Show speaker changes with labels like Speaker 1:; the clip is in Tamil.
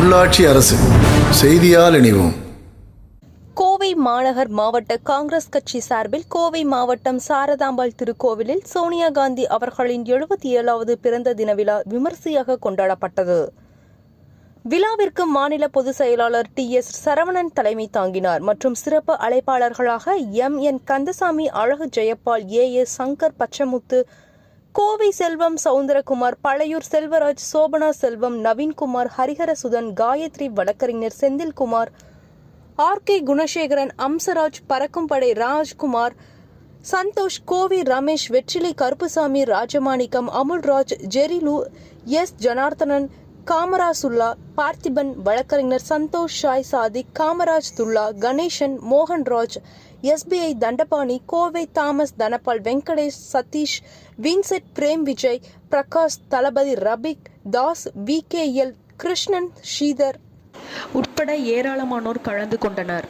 Speaker 1: உள்ளாட்சி அரசு செய்தியால் இணைவோம்.
Speaker 2: கோவை மாநகர் மாவட்ட காங்கிரஸ் கட்சி சார்பில் கோவை மாவட்டம் சாரதாம்பாள் திருக்கோவிலில் சோனியா காந்தி அவர்களின் எழுபத்தி ஏழாவது பிறந்த தின விழா விமர்சையாக கொண்டாடப்பட்டது. விழாவிற்கு மாநில பொதுச் செயலாளர் டி எஸ் சரவணன் தலைமை தாங்கினார் மற்றும் சிறப்பு அழைப்பாளர்களாக எம் என் கந்தசாமி அழகு ஜெயப்பால் ஏ ஏ சங்கர் பச்சமுத்து கோவை செல்வம் சவுந்தரகுமார் பழையூர் செல்வராஜ் சோபனா செல்வம் நவீன்குமார் ஹரிஹரசுதன் காயத்ரி வழக்கறிஞர் செந்தில்குமார் ஆர் கே குணசேகரன் அம்சராஜ் பறக்கும்படை ராஜ்குமார் சந்தோஷ் கோவி ரமேஷ் வெற்றிலை கருப்புசாமி ராஜமாணிக்கம் அமுல்ராஜ் ஜெரிலு எஸ். ஜனார்த்தனன் காமராசுல்லா பார்த்திபன் வழக்கறிஞர் சந்தோஷ் ஷாய் Sadiq Kamaraj Dulla Ganesan Mohanraj SBI Dhandapani Kovai Thomas Dhanapal Venkatesh Sathish Vincent Prem Vijay Prakash தளபதி Rafiq Das V K L Krishnan Sridhar. உட்பட ஏராளமானோர் கலந்து கொண்டனர்.